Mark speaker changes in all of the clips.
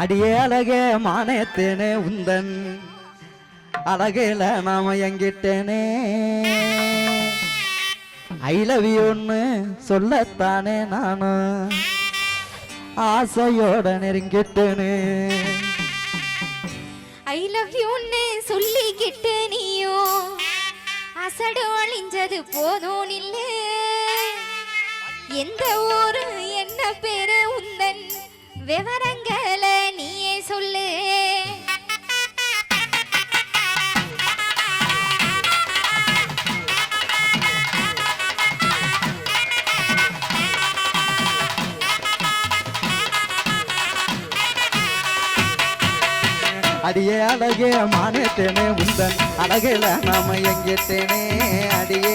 Speaker 1: அடியே அழகே மானேத்தேனே உந்தன். அழகையில நாம எங்கிட்டேனே. ஐ லவ் யூன்னு சொல்லத்தானே நானும் ஆசையோட நெருங்கிட்டேனே.
Speaker 2: ஐ லவ் யூன்னு சொல்லிக்கிட்டு நீயும் அசடு அழிஞ்சது போதும் இல்லை. எந்த ஊரு என்ன பேரு உந்தன். விவரங்கள் சொல்லு.
Speaker 1: அடியே அழகே மானேட்டேனே உந்தன் அழகில நாம எங்கிட்டேனே. அடியே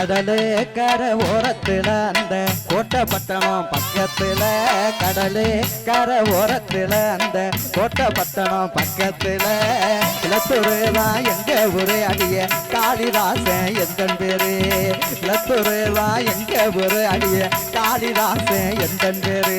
Speaker 1: கடலு கர ஓரத்தில் அந்த கோட்டை பட்டணம் பக்கத்துல கடலே கரை ஓரத்துல அந்த கோட்டை பட்டணம் பக்கத்துல. இளத்தூரு தான் எங்க ஒரு அடிய காளிதாசன் எந்தன் பேரு? இளத்தூரு தான் எங்க ஒரு அடிய காளிதாசன் எந்தன் பேரு?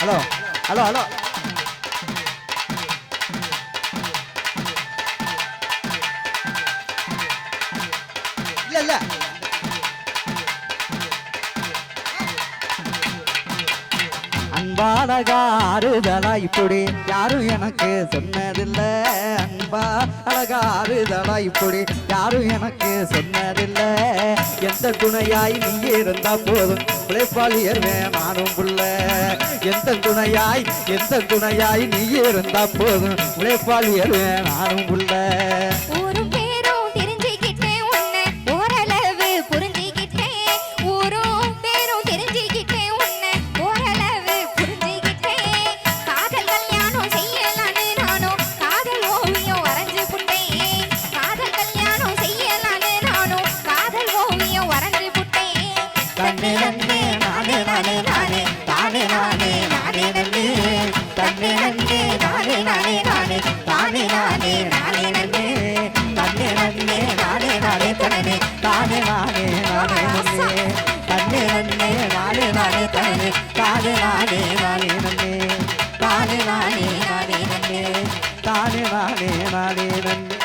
Speaker 1: ஹலோ ஹலோ ஹலோ அன்பாடகா ஆறுதலா இப்படி யாரும் எனக்கு சொன்னதில்ல அன்பா அழகா ஆறுதலா இப்படி யாரும் எனக்கு சொன்னதில்ல எந்த துணையாய் நீ இருந்தா போதும். உழைப்பாளியர் நானும் புள்ள. எந்த துணையாய் எந்த துணையாய் நீ இருந்தா போதும். உழைப்பாளியர் நானும் புள்ள. தண்ணி நன்றி நானே நானே நானே தானே நானே நானே நன்றி தண்ணி நன்றி நானே நானே நானே தானே நானே நானே நன்றி தண்ணி நன்றி நானே நானே தனனே தானே நானே நானே
Speaker 2: நன்றி தண்ணி நன்றி நானே நானே தனனே தானே நானே
Speaker 3: நானே நன்றி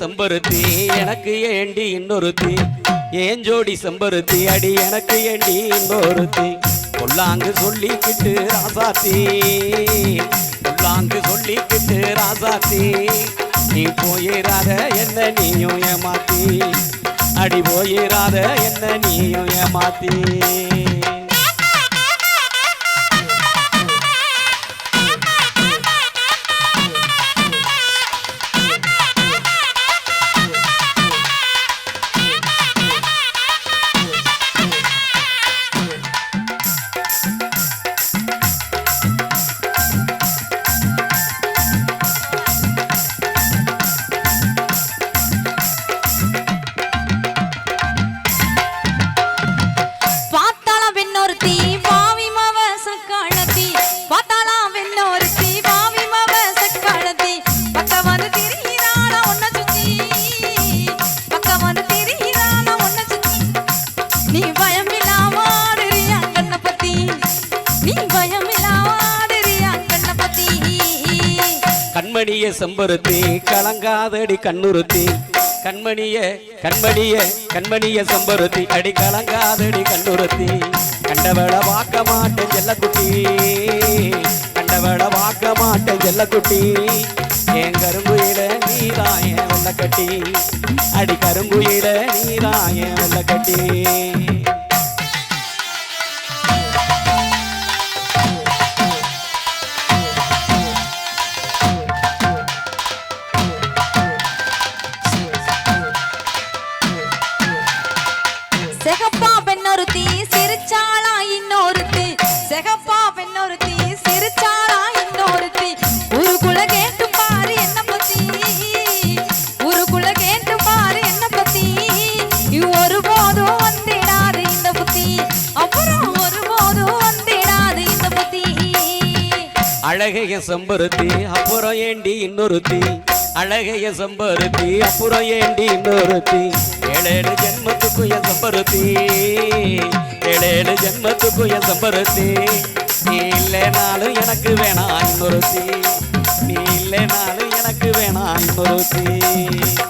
Speaker 3: செம்பருத்தி எனக்கு ஏண்டி இன்னொருத்தி? ஏன் ஜோடி செம்பருத்தி? அடி எனக்கு ஏண்டி இன்னொருத்தி? கொல்லாங்கு சொல்லிக்கிட்டு ராசாத்தி. கொல்லாங்கு சொல்லிக்கிட்டு ராசாத்தி. நீ போயிடாத என்ன நீயும் ஏமாத்தி. அடி போயிடாத என்ன நீயும் ஏமாத்தி. கண்மணிய செம்பருத்தி கலங்காதடி கண்ணுறுத்தி. கண்மணிய கண்மணிய கண்மணிய செம்பருத்தி அடி கலங்காதடி கண்ணுறுத்தி. கண்டவள வாக்க மாட்டேன் செல்லக்குட்டி. கண்டவள வாக்க மாட்டேன் செல்லக்குட்டி. என் கரும்புயில நீதான் என் வெள்ளக்கட்டி. அடி கரும்புயில நீதான் என் வெள்ளக்கட்டி. அழகைய செம்பருத்தி அப்புறம் ஏண்டி இன்னொருத்தி? அழகைய செம்பருத்தி அப்புறம் ஏண்டி இன்னொருத்தி? ஏழேழு ஜென்மத்துக்கு என் செம்பருத்தி. ஏழேழு ஜென்மத்துக்கு என் செம்பருத்தி. நீ இல்லைனாலும் எனக்கு வேணாம் இன்னொருத்தி. நீ இல்லைனாலும் எனக்கு வேணாம் இன்னொருத்தி.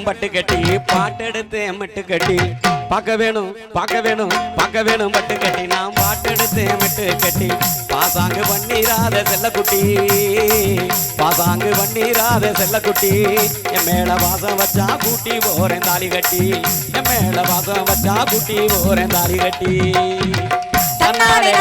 Speaker 3: வேணும் பட்டு கட்டி பாட்டெடுத்து மட்டு கட்டி. பார்க்க வேணும் பார்க்க வேணும் பார்க்க வேணும் பட்டு கட்டி. நான் பாட்டெடுத்து மட்டு கட்டி. பாசாங்கு பண்ணிராத செல்லக்குட்டி. பாசாங்கு பண்ணிராத செல்லக்குட்டி. என் மேல வாசம் வச்சா கூட்டி போறேன் தாலி கட்டி. என் மேல வாசம் வச்சா கூட்டி போறேன் தாலி கட்டி.
Speaker 4: தன்னாலே